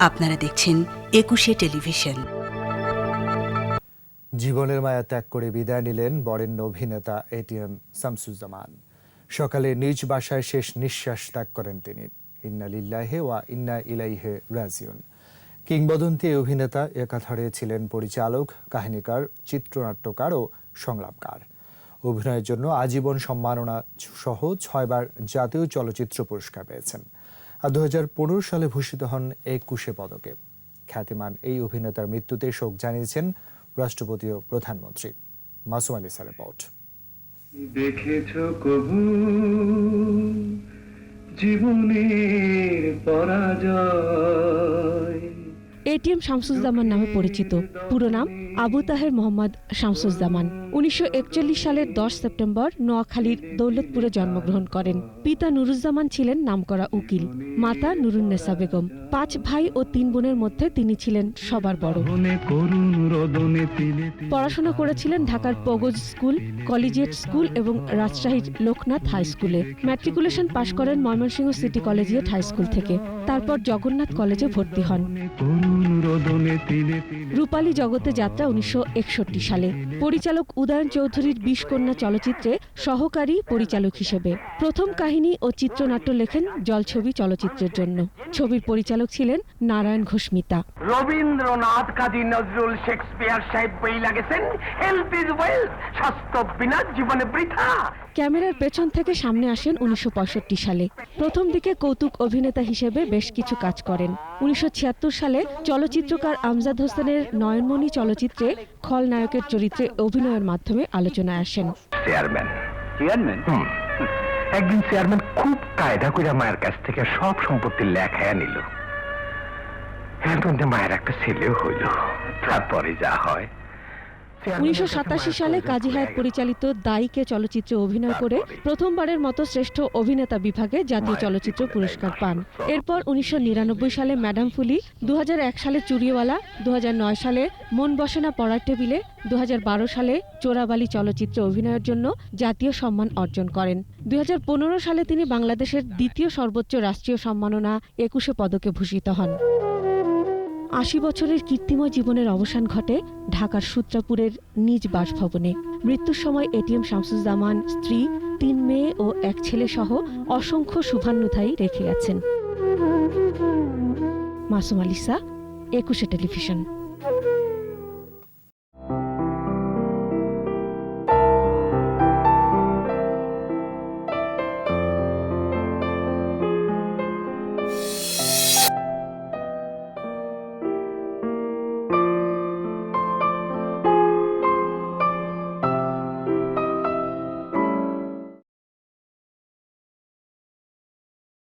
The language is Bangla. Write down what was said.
আপনারা দেখছেন একুশে টেলিভিশন। জীবনের মায়া ত্যাগ করে বিদায় নিলেন বরেণ্য অভিনেতা এটিএম শামসুজ্জামান। সকালে নিজ বাসায় শেষ নিঃশ্বাস ত্যাগ করেন তিনি। ইন্না লিল্লাহে ওয়া ইন্না ইলাইহে রাজিউন। কিংবদন্তি অভিনেতা একাধারে ছিলেন পরিচালক, কাহিনীকার, চিত্রনাট্যকার ও সংলাপকার। অভিনয়ের জন্য আজীবন সম্মাননা সহ ছয়বার জাতীয় চলচ্চিত্র পুরস্কার পেয়েছেন। দু সালে ভূষিত হন একুশে পদকে। খ্যাতিমান এই অভিনেতার মৃত্যুতে শোক জানিয়েছেন রাষ্ট্রপতি ও প্রধানমন্ত্রী। Masum Ali sir report. দেখেছ কবু, জীবনের পরাজয়। এটিএম শামসুজ্জামান নামে পরিচিত। পুরো নাম আবু তাহের মোহাম্মদ শামসুজ্জামান। উনিশশো একচল্লিশ সালের দশ সেপ্টেম্বর নোয়াখালীর দৌলতপুরে জন্মগ্রহণ করেন। পিতা নুরুজ্জামান ছিলেন নামকরা উকিল মাতা নুরুন্নেসা বেগম। পাঁচ ভাই ও তিন বোনের মধ্যে তিনি ছিলেন সবার বড়। পড়াশোনা করেছিলেন ঢাকার পগজ স্কুল কলেজিয়েট স্কুল এবং রাজশাহীর লোকনাথ হাই স্কুলে। ম্যাট্রিকুলেশন পাশ করেন Mymensingh city collegiate high school থেকে। তারপর জগন্নাথ কলেজে ভর্তি হন। রূপালী জগতে যাত্রা উনিশশো একষট্টি সালে। পরিচালক উদয়ন চৌধুরীর বিষ কন্যা চলচ্চিত্রে সহকারী পরিচালক হিসেবে। প্রথম কাহিনী ও চিত্রনাট্য লেখেন জলছবি চলচ্চিত্রের জন্য। ছবির পরিচালক ছিলেন নারায়ণ ঘোষমিতা রবীন্দ্রনাথ কাজী নজরুল শেক্সপিয়ার সাহেব বই লাগেছেন। হেলথ ইজ ওয়েলথ স্বাস্থ্য বিনা জীবনে বৃথা। ক্যামেরার পেছন থেকে সামনে আসেন উনিশশো পঁয়ষট্টি সালে। প্রথম দিকে কৌতুক অভিনেতা হিসেবে বেশ কিছু কাজ করেন। উনিশশো ছিয়াত্তর সালে চলচ্চিত্রকার আমজাদ হোসেনের নয়নমণি চলচ্চিত্রে খলনায়কের চরিত্রে অভিনয়ের মাধ্যমে আলোচনায় আসেন। চেয়ারম্যান। চেয়ারম্যান? একদিন চেয়ারম্যান খুব কায়দা করে মায়ের কাছ থেকে সব সম্পত্তি লেখায় নিল। এখন মায়ের একটা ছেলেও হইল। তারপরে যা হয় উনিশশো সাতাশি সালে কাজী হায়াত পরিচালিত দায়ীকে চলচ্চিত্রে অভিনয় করে প্রথমবারের মতো শ্রেষ্ঠ অভিনেতা বিভাগে জাতীয় চলচ্চিত্র পুরস্কার পান। এরপর উনিশশো নিরানব্বই সালে ম্যাডাম ফুলি দুহাজার এক সালে চুরিওয়ালা দুহাজার নয় সালে মন বসে না পড়ার টেবিলে দু হাজার বারো সালে চোরাবালি চলচ্চিত্রে অভিনয়ের জন্য জাতীয় সম্মান অর্জন করেন। দু হাজার পনেরো সালে তিনি বাংলাদেশের দ্বিতীয় সর্বোচ্চ রাষ্ট্রীয় সম্মাননা একুশে পদকে ভূষিত হন। আশি বছরের কীর্তিময় জীবনের অবসান ঘটে ঢাকার সূত্রাপুরের নিজ বাসভবনে। মৃত্যুর সময় এটিএম শামসুজ্জামান স্ত্রী, তিন মেয়ে ও এক ছেলে সহ অসংখ্য শুভান্যুধায়ী রেখে গেছেন। মাসুম আলিসা, একুশে টেলিভিশন।